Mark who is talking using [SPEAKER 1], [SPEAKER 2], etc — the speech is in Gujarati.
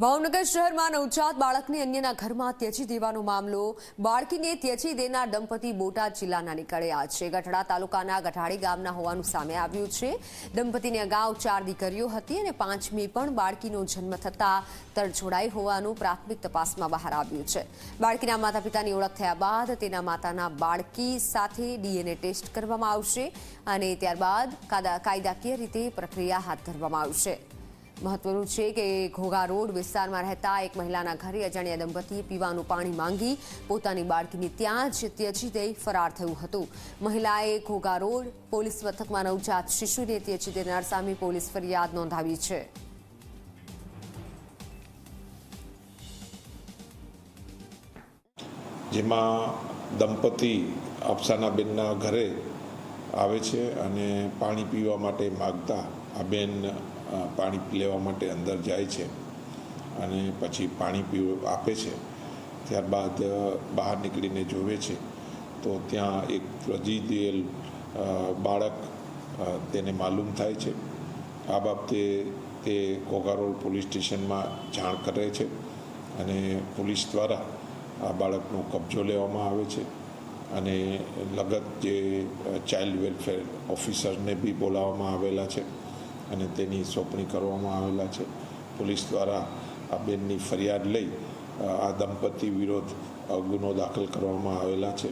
[SPEAKER 1] ભાવનગર શહેરમાં નવજાત બાળકને અન્યના ઘરમાં ત્યજી દેવાનો મામલો. બાળકીને ત્યજી દેનાર દંપતી બોટાદ જિલ્લાના નીકળ્યા છે. ગઢડા તાલુકાના ગઢાડી ગામના હોવાનું સામે આવ્યું છે. દંપતીને અગાઉ ચાર દીકરીઓ હતી અને પાંચમી પણ બાળકીનો જન્મ થતાં તરછોડાઈ હોવાનું પ્રાથમિક તપાસમાં બહાર આવ્યું છે. બાળકીના માતા પિતાની ઓળખ થયા બાદ તેના માતાના બાળકી સાથે ડીએનએ ટેસ્ટ કરવામાં આવશે અને ત્યારબાદ કાયદા- કાયદાકીય રીતે પ્રક્રિયા હાથ ધરવામાં આવશે. મહત્વનું છે કે ઘોઘા રોડ વિસ્તારમાં રહેતા એક મહિલાના ઘરે અજાણ્યા દંપતીએ પીવાનું પાણી માંગી પોતાની બાળકીને ત્યાં જ ત્યજી દઈ ફરાર થયું હતું. મહિલાએ ઘોઘા રોડ પોલીસ મથકમાં નવજાત શિશુને ત્યજી દેનાર સામે પોલીસ ફરિયાદ નોંધાવી છે.
[SPEAKER 2] જેમાં દંપતી અફસાનાબેનના ઘરે આવે છે અને પાણી પીવા માટે માગતા આ બેન પાણી લેવા માટે અંદર જાય છે અને પછી પાણી પીવ આપે છે. ત્યારબાદ બહાર નીકળીને જોવે છે. તો ત્યાં એક પ્રજીદેલ બાળક તેને માલુમ થાય છે. આ બાબતે તે કોગારોલ પોલીસ સ્ટેશનમાં જાણ કરે છે અને પોલીસ દ્વારા આ બાળકનો કબજો લેવામાં આવે છે અને લગત જે ચાઇલ્ડ વેલફેર ઓફિસરને બી બોલાવવામાં આવેલા છે. અને તેની સોંપણી કરવામાં આવેલા છે. પોલીસ દ્વારા આ બેનની ફરિયાદ લઈ આ દંપતી વિરોધ ગુનો દાખલ કરવામાં આવેલા છે.